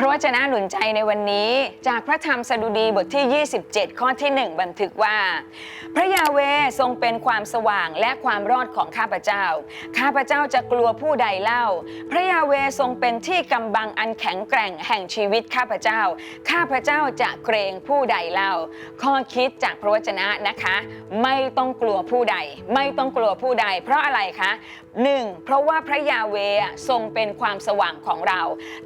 พระวจนะหนุนใจในวันนี้จากพระธรรมสดุดีบทที่ 27 ข้อที่ 1 บันทึกว่า พระยาเวทรงเป็นความสว่างและความรอดของข้าพเจ้า ข้าพเจ้าจะกลัวผู้ใดเล่า พระยาเวทรงเป็นที่กำบังอันแข็งแกร่งแห่งชีวิตข้าพเจ้า ข้าพเจ้าจะเกรงผู้ใดเล่า ข้อคิดจากพระวจนะนะคะ ไม่ต้องกลัวผู้ใด ไม่ต้องกลัวผู้ใด เพราะอะไรคะหนึ่งเพราะว่าพระยาเวทรงเป็นความสว่างของเรา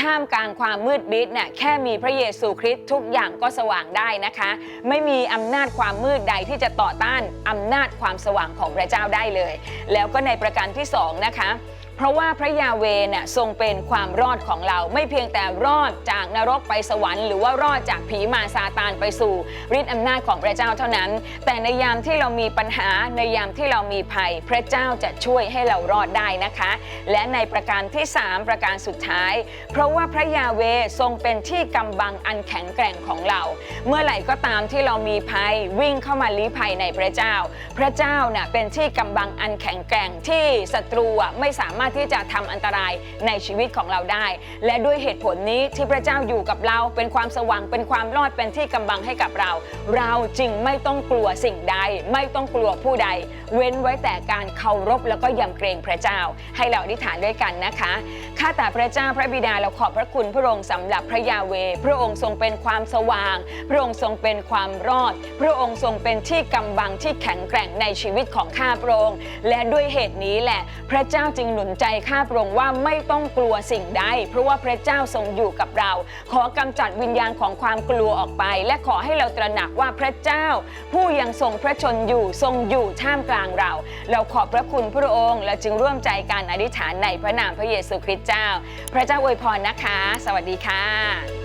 ท่ามกลางความมืดมิดเนี่ยแค่มีพระเยซูคริสต์ทุกอย่างก็สว่างได้นะคะ ไม่มีอำนาจความมืดใดที่จะต่อต้านอำนาจความสว่างของพระเจ้าได้เลย แล้วก็ในประการที่สองนะคะ เพราะว่าพระยาเวน่ะทรงเป็นความรอดของเรา ไม่เพียงแต่รอดจากนรกไปสวรรค์หรือว่ารอดจากผีมารซาตานไปสู่ฤทธิ์อำนาจของพระเจ้าเท่านั้น แต่ในยามที่เรามีปัญหาในยามที่เรามีภัย พระเจ้าจะช่วยให้เรารอดได้นะคะ และในประการที่ 3 ประการสุดท้าย เพราะว่าพระยาเวทรงเป็นที่กำบังอันแข็งแกร่งของเรา เมื่อไหร่ก็ตามที่เรามีภัยวิ่งเข้ามาลี้ภัยในพระเจ้า พระเจ้าน่ะเป็นที่กำบังอันแข็งแกร่งที่ศัตรูไม่สามารถที่จะทำอันตรายในชีวิตของเราได้ และด้วยเหตุผลนี้ที่พระเจ้าอยู่กับเราเป็นความสว่างเป็นความรอดเป็นที่กำบังให้กับเรา เราจึงไม่ต้องกลัวสิ่งใด ไม่ต้องกลัวผู้ใด เว้นไว้แต่การเคารพแล้วก็ยำเกรงพระเจ้า ให้เราอธิษฐานด้วยกันนะคะข้าแต่พระเจ้าพระบิดาเราขอบพระคุณพระองค์สำหรับพระยาเว พระองค์ทรงเป็นความสว่าง พระองค์ทรงเป็นความรอด พระองค์ทรงเป็นที่กำบังที่แข็งแกร่งในชีวิตของข้าพระองค์และด้วยเหตุนี้แหละ พระเจ้าจึงหนุนใจข้าพระองค์ว่าไม่ต้องกลัวสิ่งใด เพราะว่าพระเจ้าทรงอยู่กับเรา ขอกำจัดวิญญาณของความกลัวออกไป และขอให้เราตระหนักว่าพระเจ้า ผู้ยังทรงพระชนอยู่ทรงอยู่ท่ามกลางเรา เราขอบพระคุณพระองค์ และจึงร่วมใจการอธิษฐานในพระนามพระเยซูคริสต์เจ้า พระเจ้าอวยพรนะคะ สวัสดีค่ะ